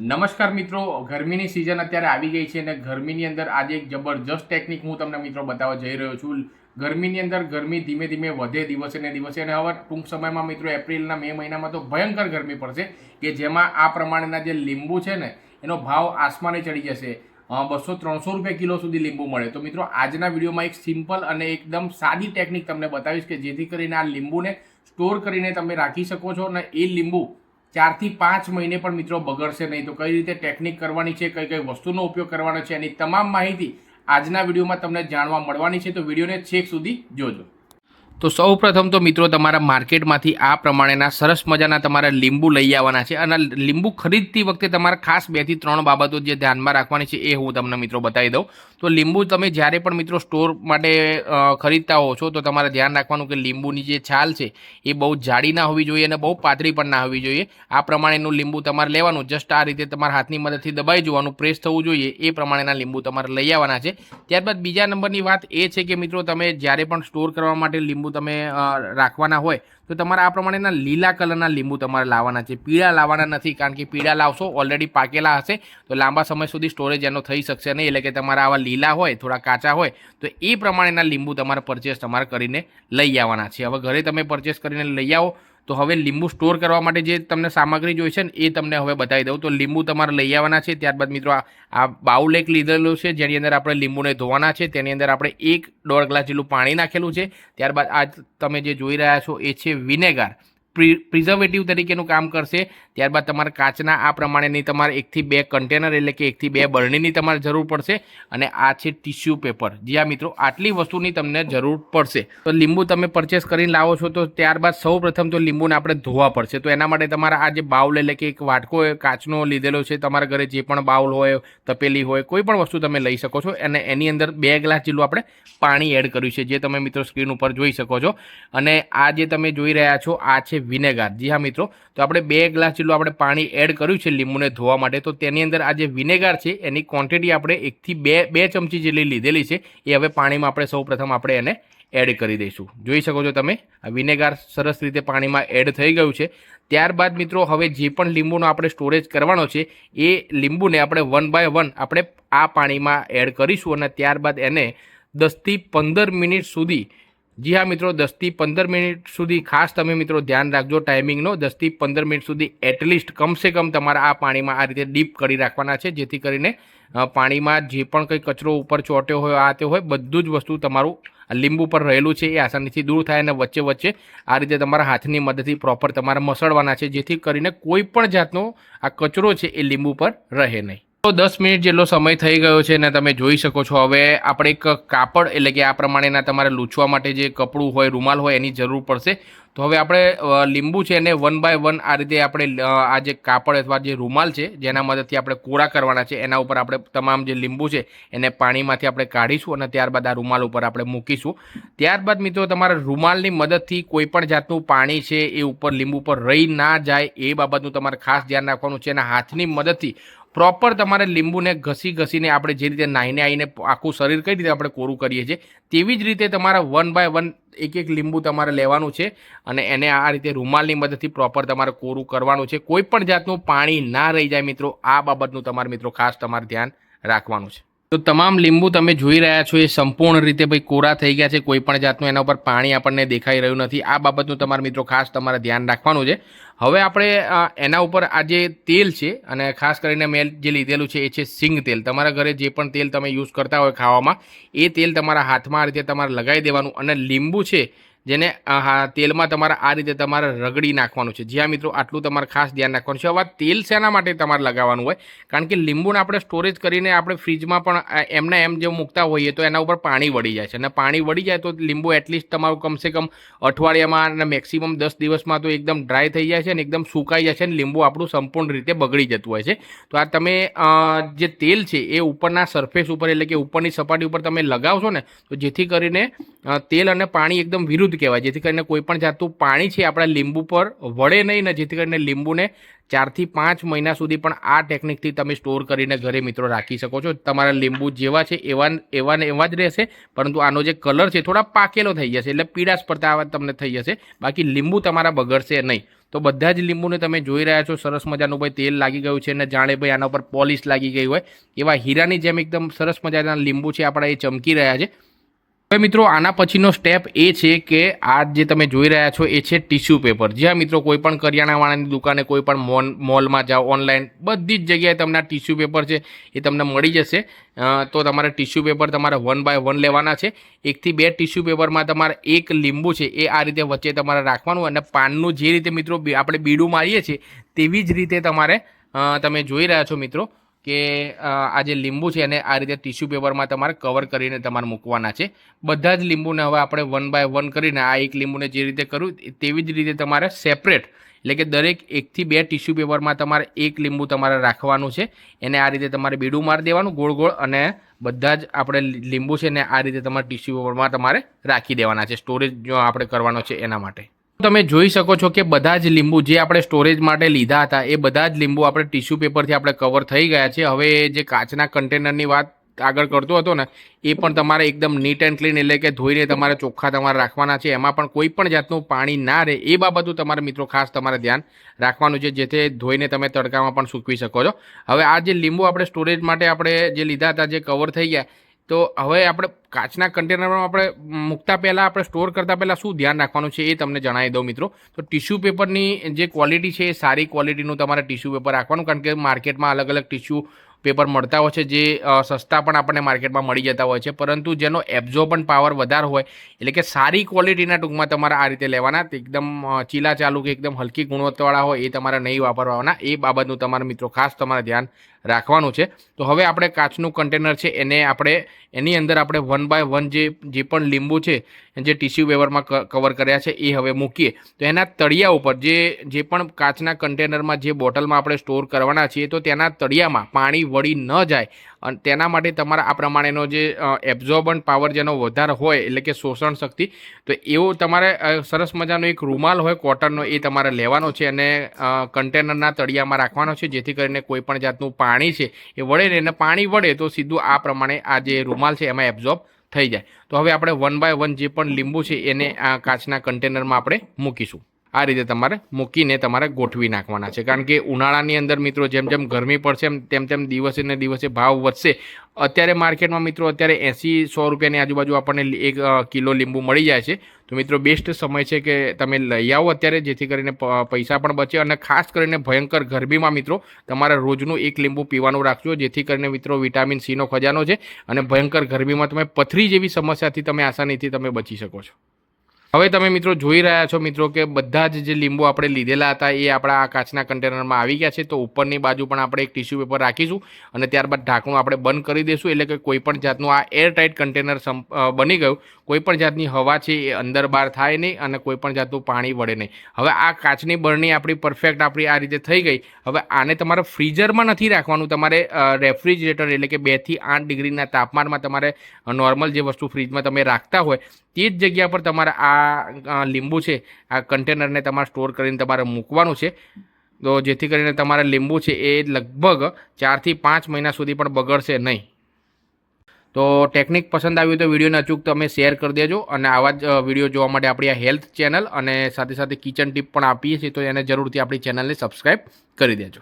નમસ્કાર મિત્રો, ગરમીની સિઝન અત્યારે આવી ગઈ છે અને ગરમીની અંદર આજે એક જબરજસ્ત ટેકનિક હું તમને મિત્રો બતાવવા જઈ રહ્યો છું. ગરમીની અંદર ગરમી ધીમે ધીમે વધે દિવસે ને દિવસે અને હવે ટૂંક સમયમાં મિત્રો એપ્રિલના મે મહિનામાં તો ભયંકર ગરમી પડશે કે જેમાં આ પ્રમાણેના જે લીંબુ છે ને, એનો ભાવ આસમાને ચડી જશે. બસો ત્રણસો રૂપિયા કિલો સુધી લીંબુ મળે. તો મિત્રો આજના વિડીયોમાં એક સિમ્પલ અને એકદમ સાદી ટેકનિક તમને બતાવીશ કે જેથી કરીને આ લીંબુને સ્ટોર કરીને તમે રાખી શકો છો અને એ લીંબુ ચારથી પાંચ મહિને પણ મિત્રો બગડશે નહીં. તો કઈ રીતે ટેકનિક કરવાની છે, કઈ કઈ વસ્તુનો ઉપયોગ કરવાનો છે, એની તમામ માહિતી આજના વિડીયોમાં તમને જાણવા મળવાની છે. તો વિડીયોને છેક સુધી જોજો. તો સૌ પ્રથમ તો મિત્રો તમારા માર્કેટમાંથી આ પ્રમાણેના સરસ મજાના તમારા લીંબુ લઈ આવવાના છે અને લીંબુ ખરીદતી વખતે તમારે ખાસ બેથી ત્રણ બાબતો જે ધ્યાનમાં રાખવાની છે એ હું તમને મિત્રો બતાવી દઉં. તો લીંબુ તમે જ્યારે પણ મિત્રો સ્ટોર માટે ખરીદતા હો છો તો તમારે ધ્યાન રાખવાનું કે લીંબુની જે છાલ છે એ બહુ જાડી ના હોવી જોઈએ અને બહુ પાતળી પણ ના હોવી જોઈએ. આ પ્રમાણેનું લીંબુ તમારે લેવાનું જસ્ટ આ રીતે તમારા હાથની મદદથી દબાઈ જોવાનું પ્રેસ થવું જોઈએ, એ પ્રમાણેના લીંબુ તમારે લઈ આવવાના છે. ત્યારબાદ બીજા નંબરની વાત એ છે કે મિત્રો તમે જ્યારે પણ સ્ટોર કરવા માટે લીંબુ તમે રાખવાના હોય, તો તમારે આ પ્રમાણેના લીલા કલરના લીંબુ તમારે લાવવાના છે. પીળા લાવવાના નથી, કારણ કે પીળા લાવશો ઓલરેડી પાકેલા હશે, તો લાંબા સમય સુધી સ્ટોરેજ એનો થઈ શકશે નહીં, એટલે કે તમારા આવા લીલા હોય, થોડા કાચા હોય, તો એ પ્રમાણેના લીંબુ તમારે પરચેસ તમારે કરીને લઈ આવવાના છે. હવે ઘરે તમે પરચેસ કરીને લઈ આવો તો હવે લીંબુ સ્ટોર કરવા માટે જે તમને સામગ્રી જોઈ છે ને, એ તમને હવે બતાવી દઉં. તો લીંબુ તમારે લઈ આવવાના છે. ત્યારબાદ મિત્રો આ બાઉલ એક લીધેલું છે, જેની અંદર આપણે લીંબુને ધોવાના છે. તેની અંદર આપણે એક દોઢ ગ્લાસ જેટલું પાણી નાખેલું છે. ત્યારબાદ આ તમે જે જોઈ રહ્યા છો, એ છે વિનેગાર. પ્રિઝર્વેટિવ તરીકેનું કામ કરશે. ત્યારબાદ તમારે કાચના આ પ્રમાણેની તમારે એકથી બે કન્ટેનર એટલે કે એકથી બે બરણીની તમારે જરૂર પડશે અને આ છે ટિશ્યુ પેપર. જી આ મિત્રો, આટલી વસ્તુની તમને જરૂર પડશે. તો લીંબુ તમે પરચેસ કરીને લાવો છો તો ત્યારબાદ સૌ પ્રથમ તો લીંબુને આપણે ધોવા પડશે. તો એના માટે તમારે આ જે બાઉલ એટલે કે એક વાટકો કાચનો લીધેલો છે, તમારા ઘરે જે પણ બાઉલ હોય, તપેલી હોય, કોઈ પણ વસ્તુ તમે લઈ શકો છો. અને એની અંદર બે ગ્લાસ જેટલું આપણે પાણી એડ કર્યું છે, જે તમે મિત્રો સ્ક્રીન ઉપર જોઈ શકો છો. અને આ જે તમે જોઈ રહ્યા છો, આ છે વિનેગાર. જી હા મિત્રો, તો આપણે બે ગ્લાસ જેટલું આપણે પાણી એડ કર્યું છે લીંબુને ધોવા માટે, તો તેની અંદર આ જે વિનેગાર છે, એની ક્વોન્ટિટી આપણે એકથી બે બે ચમચી જેટલી લીધેલી છે, એ હવે પાણીમાં આપણે સૌપ્રથમ આપણે એને એડ કરી દઈશું. જોઈ શકો છો તમે, આ વિનેગાર સરસ રીતે પાણીમાં એડ થઈ ગયું છે. ત્યારબાદ મિત્રો, હવે જે પણ લીંબુનો આપણે સ્ટોરેજ કરવાનો છે, એ લીંબુને આપણે વન બાય વન આપણે આ પાણીમાં એડ કરીશું અને ત્યારબાદ એને દસથી પંદર મિનિટ સુધી જી હા મિત્રો દસથી પંદર મિનિટ સુધી ખાસ તમે મિત્રો ધ્યાન રાખજો, ટાઈમિંગનો દસથી પંદર મિનિટ સુધી એટલીસ્ટ કમસે કમ તમારા આ પાણીમાં આ રીતે ડીપ કરી રાખવાના છે, જેથી કરીને પાણીમાં જે પણ કંઈ કચરો ઉપર ચોટ્યો હોય, આ તે હોય, બધું જ વસ્તુ તમારું લીંબુ પર રહેલું છે, એ આસાનીથી દૂર થાય અને વચ્ચે વચ્ચે આ રીતે તમારા હાથની મદદથી પ્રોપર તમારે મસળવાના છે, જેથી કરીને કોઈ પણ જાતનો આ કચરો છે એ લીંબુ પર રહે નહીં. તો દસ મિનિટ જેટલો સમય થઈ ગયો છે ને તમે જોઈ શકો છો. હવે આપણે એક કાપડ એટલે કે આ પ્રમાણેના તમારે લૂછવા માટે જે કપડું હોય, રૂમાલ હોય એની જરૂર પડશે. તો હવે આપણે લીંબુ છે એને વન બાય વન આ રીતે આપણે આ જે કાપડ અથવા જે રૂમાલ છે જેના મદદથી આપણે કોરા કરવાના છે, એના ઉપર આપણે તમામ જે લીંબુ છે એને પાણીમાંથી આપણે કાઢીશું અને ત્યારબાદ આ રૂમાલ ઉપર આપણે મૂકીશું. ત્યારબાદ મિત્રો તમારા રૂમાલની મદદથી કોઈ પણ જાતનું પાણી છે એ ઉપર, લીંબુ પર રહી ના જાય એ બાબતનું તમારે ખાસ ધ્યાન રાખવાનું છે. અને હાથની મદદથી પ્રોપર તમારે લીંબુને ઘસી ઘસીને આપણે જે રીતે નાહીને આવીને આખું શરીર કઈ રીતે આપણે કોરું કરીએ છીએ, તેવી જ રીતે તમારા વન બાય વન એક એક લીંબુ તમારે લેવાનું છે અને એને આ રીતે રૂમાલની મદદથી પ્રોપર તમારે કોરું કરવાનું છે. કોઈ પણ જાતનું પાણી ના રહી જાય મિત્રો, આ બાબતનું તમારે મિત્રો ખાસ તમારે ધ્યાન રાખવાનું છે. તો તમામ લીંબુ તમે જોઈ રહ્યા છો, એ સંપૂર્ણ રીતે ભાઈ કોરા થઈ ગયા છે, કોઈ પણ જાતનું એના ઉપર પાણી આપણને દેખાઈ રહ્યું નથી. આ બાબતનું તમારા મિત્રો ખાસ તમારે ધ્યાન રાખવાનું છે. હવે આપણે એના ઉપર આ જે તેલ છે, અને ખાસ કરીને મેં જે લીધેલું છે, એ છે સિંગ તેલ. તમારા ઘરે જે પણ તેલ તમે યુઝ કરતા હોય ખાવામાં, એ તેલ તમારા હાથમાં આ રીતે તમારે લગાવી દેવાનું. અને લીંબુ છે જેને તેલમાં તમારે આ રીતે તમારે રગડી નાખવાનું છે. જ્યાં મિત્રો, આટલું તમારે ખાસ ધ્યાન રાખવાનું છે. હવે તેલ શેના માટે તમારે લગાવવાનું હોય? કારણ કે લીંબુને આપણે સ્ટોરેજ કરીને આપણે ફ્રીજમાં પણ એમને એમ જે મૂકતા હોઈએ તો એના ઉપર પાણી વળી જાય છે. અને પાણી વળી જાય તો લીંબુ એટલીસ્ટ તમારું કમસે કમ અઠવાડિયામાં અને મેક્સિમમ દસ દિવસમાં તો એકદમ ડ્રાય થઈ જાય છે અને એકદમ સુકાઈ જાય છે અને લીંબુ આપણું સંપૂર્ણ રીતે બગડી જતું હોય છે. તો આ તમે જે તેલ છે એ ઉપરના સરફેસ ઉપર એટલે કે ઉપરની સપાટી ઉપર તમે લગાવશો ને, તો જેથી કરીને તેલ અને પાણી એકદમ વિરુદ્ધ કહેવાય. જેથી કરીને કોઈ પણ જાતનું પાણી છે આપણા લીંબુ પર વળે નહીં ને જેથી કરીને લીંબુને ચારથી પાંચ મહિના સુધી પણ આ ટેકનિકથી તમે સ્ટોર કરીને ઘરે મિત્રો રાખી શકો છો. તમારા લીંબુ જેવા છે એવા એવા ને એવા જ રહેશે. પરંતુ આનો જે કલર છે થોડા પાકેલો થઈ જશે એટલે પીળાશ પડતા આવા તમને થઈ જશે. બાકી લીંબુ તમારા બગડશે નહીં. તો બધા જ લીંબુને તમે જોઈ રહ્યા છો. સરસ મજાનું ભાઈ તેલ લાગી ગયું છે અને જાણે ભાઈ આના ઉપર પોલિશ લાગી ગઈ હોય. એવા હીરાની જેમ એકદમ સરસ મજાના લીંબુ છે આપણા એ ચમકી રહ્યા છે. હવે મિત્રો, આના પછીનો સ્ટેપ એ છે કે આ જે તમે જોઈ રહ્યા છો એ છે ટિશ્યુ પેપર જ્યાં મિત્રો કોઈ પણ કરિયાણાવાળાની દુકાને કોઈ પણ મોલ મોલમાં જાઓ ઓનલાઈન બધી જ જગ્યાએ તમને આ ટિશ્યુ પેપર છે એ તમને મળી જશે. તો તમારે ટીશ્યુ પેપર તમારે વન બાય વન લેવાના છે. એકથી બે ટિશ્યુ પેપરમાં તમારે એક લીંબુ છે એ આ રીતે વચ્ચે તમારે રાખવાનું અને પાનનું જે રીતે મિત્રો આપણે બીડું મારીએ છીએ તેવી જ રીતે તમારે તમે જોઈ રહ્યા છો મિત્રો કે આ જે લીંબુ છે એને આ રીતે ટિશ્યુ પેપરમાં તમારે કવર કરીને તમારે મૂકવાના છે. બધા જ લીંબુને હવે આપણે વન બાય વન કરીને આ એક લીંબુને જે રીતે કર્યું તેવી જ રીતે તમારે સેપરેટ એટલે કે દરેક એકથી બે ટિશ્યુ પેપરમાં તમારે એક લીંબુ તમારે રાખવાનું છે. એને આ રીતે તમારે બીડું મારી દેવાનું ગોળ ગોળ અને બધા જ આપણે લીંબુ છે ને આ રીતે તમારે ટિશ્યુ પેપરમાં તમારે રાખી દેવાના છે. સ્ટોરેજ આપણે કરવાનો છે એના માટે. તમે જોઈ શકો છો કે બધા જ લીંબુ જે આપણે સ્ટોરેજ માટે લીધા હતા, એ બધા જ લીંબુ આપણે ટીશ્યુ પેપરથી આપણે કવર થઈ ગયા છે. હવે જે કાચના કન્ટેનરની વાત આગળ કરતો હતો ને, એ પણ તમારે એકદમ નીટ એન્ડ ક્લીન એટલે કે ધોઈને તમારે ચોખ્ખા તમારે રાખવાના છે. એમાં પણ કોઈ પણ જાતનું પાણી ના રહે, એ બાબતું તમારે મિત્રો ખાસ તમારે ધ્યાન રાખવાનું છે, જેથી ધોઈને તમે તડકામાં પણ સૂકવી શકો છો. હવે આ જે લીંબુ આપણે સ્ટોરેજ માટે આપણે જે લીધા હતા, જે કવર થઈ ગયા તો હવે આપણે કાચના કન્ટેનરમાં આપણે મૂકતા પહેલાં આપણે સ્ટોર કરતાં પહેલાં શું ધ્યાન રાખવાનું છે એ તમને જણાવી દઉં મિત્રો. તો ટિશ્યુ પેપરની જે ક્વોલિટી છે એ સારી ક્વોલિટીનું તમારે ટિશ્યુ પેપર રાખવાનું, કારણ કે માર્કેટમાં અલગ અલગ ટિશ્યુ પેપર મળતા હોય છે જે સસ્તા પણ આપણને માર્કેટમાં મળી જતા હોય છે. પરંતુ જેનો એબ્ઝોર્બન પાવર વધારે હોય, એટલે કે સારી ક્વોલિટીના ટૂંકમાં તમારે આ રીતે લેવાના. એકદમ ચીલા ચાલુ કે એકદમ હલકી ગુણવત્તાવાળા હોય એ તમારે નહીં વાપરવાના. એ બાબતનું તમારે મિત્રો ખાસ તમારે ધ્યાન રાખવાનું છે. તો હવે આપણે કાચનું કન્ટેનર છે, એને આપણે, એની અંદર આપણે વન બાય વન જે જે પણ લીંબુ છે, જે ટિશ્યુ પેપરમાં કવર કર્યા છે, એ હવે મૂકીએ. તો એના તળિયા ઉપર જે જે પણ કાચના કન્ટેનરમાં જે બોટલમાં આપણે સ્ટોર કરવાના છીએ, તો તેના તળિયામાં પાણી વળી ન જાય. અને તેના માટે તમારા આ પ્રમાણેનો જે એબ્ઝોર્બન્ટ પાવર જેનો વધારે હોય, એટલે કે શોષણ શક્તિ, તો એવો તમારે સરસ મજાનો એક રૂમાલ હોય, કોટનનો, એ તમારે લેવાનો છે અને કન્ટેનરના તળિયામાં રાખવાનો છે, જેથી કરીને કોઈ પણ જાતનું પાણી છે, એ વળે ને એને પાણી વળે, તો સીધું આ પ્રમાણે આ જે રૂમાલ છે, એમાં એબ્ઝોર્બ થઈ જાય. તો હવે આપણે વન બાય વન જે પણ લીંબુ છે, એને આ કાચના કન્ટેનરમાં આપણે મૂકીશું. આ રીતે તમારે મૂકીને તમારે ગોઠવી નાખવાના છે. કારણ કે ઉનાળાની અંદર મિત્રો જેમ જેમ ગરમી પડશે, એમ તેમ તેમ દિવસે ને દિવસે ભાવ વધશે. અત્યારે માર્કેટમાં મિત્રો અત્યારે એંસી સો રૂપિયાની આજુબાજુ આપણને એક કિલો લીંબુ મળી જાય છે. તો મિત્રો બેસ્ટ સમય છે કે તમે લઈ આવો અત્યારે, જેથી કરીને પૈસા પણ બચે અને ખાસ કરીને ભયંકર ગરમીમાં મિત્રો તમારે રોજનું એક લીંબુ પીવાનું રાખજો, જેથી કરીને મિત્રો વિટામિન સીનો ખજાનો છે અને ભયંકર ગરમીમાં તમે પથરી જેવી સમસ્યાથી તમે આસાનીથી તમે બચી શકો છો. હવે તમે મિત્રો જોઈ રહ્યા છો મિત્રો કે બધા જ જે લીંબુ આપણે લીધેલા હતા એ આપણા આ કાચના કન્ટેનરમાં આવી ગયા છે. તો ઉપરની બાજુ પણ આપણે એક ટિશ્યુ પેપર રાખીશું અને ત્યારબાદ ઢાંકણું આપણે બંધ કરી દઈશું એટલે કે કોઈપણ જાતનું આ એર ટાઇટ કન્ટેનર બની ગયું. કોઈપણ જાતની હવા છે એ અંદર બહાર થાય નહીં અને કોઈપણ જાતનું પાણી વળે નહીં. હવે આ કાચની બરણી આપણી પરફેક્ટ આપણી આ રીતે થઈ ગઈ. હવે આને તમારે ફ્રીઝરમાં નથી રાખવાનું. તમારે રેફ્રિજરેટર એટલે કે બેથી આઠ ડિગ્રીના તાપમાનમાં તમારે નોર્મલ જે વસ્તુ ફ્રીજમાં તમે રાખતા હોય તે જ જગ્યા પર તમારે આ અ, લીંબુ છે આ કન્ટેનરને તમારે સ્ટોર કરીને તમારે મૂકવાનું છે. તો જેથી કરીને તમારે લીંબુ છે એ લગભગ ચારથી પાંચ મહિના સુધી પણ બગડશે નહીં. તો ટેકનિક પસંદ આવ્યું તો વિડીયોને અચૂક તમે શેર કરી દેજો અને આવા જ વીડિયો જોવા માટે આપણી આ હેલ્થ ચેનલ અને સાથે સાથે કિચન ટીપ પણ આપીએ છીએ તો એને જરૂરથી આપણી ચેનલને સબસ્ક્રાઈબ કરી દેજો.